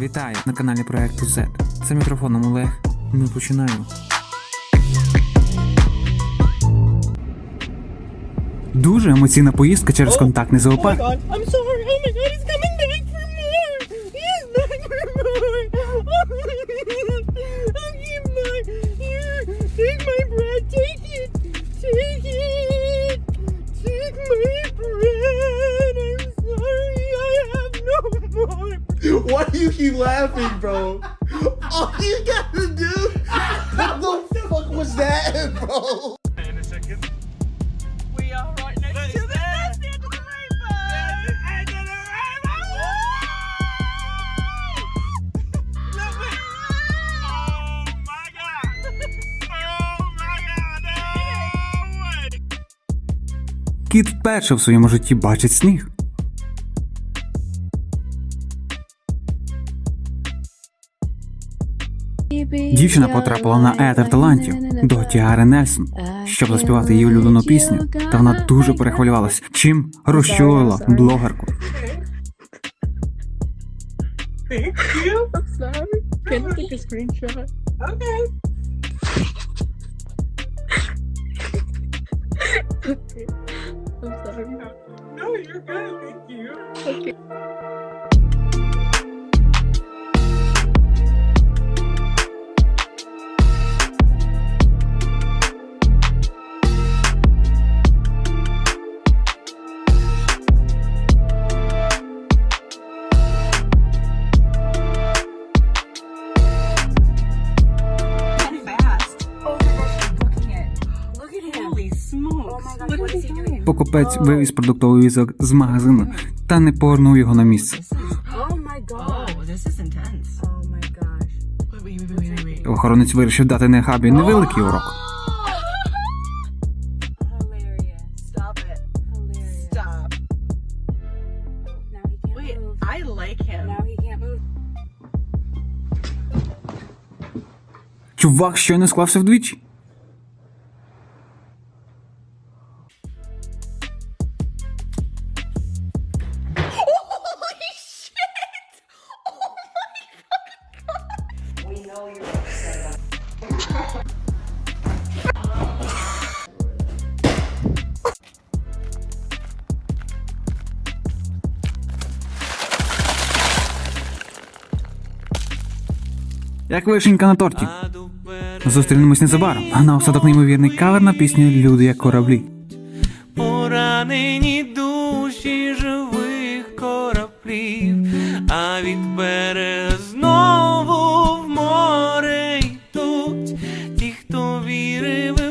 Вітаю на каналі проекту Z. За мікрофоном Олег. Ми починаємо. Дуже емоційна поїздка через контактний Oh зоопарк. Why do you keep laughing, bro? All you gotta do. What the fuck was that, bro? We are right next to the end of the rainbow. end of the rainbow. Look at Oh my god. Oh my god. No way. Кіт вперше в своєму житті бачить сніг. Дівчина потрапила на етер талантів до Тіари Нельсон, щоб заспівати її улюблену пісню, та вона дуже перехвилювалась, чим розчулила блогерку. Thank Покупець вивіз продуктовий візок з магазину та не повернув його на місце. Oh. Oh. Oh. Охоронець вирішив дати Нехабі невеликий урок. Hilarious. Stop it. Hilarious. Як вишенька на торті. Зустрінемось незабаром. А на осадок неймовірний кавер на пісню Люди як кораблі. Поранені душі живих кораблів, а від берега знову в море йдуть ті, хто вірив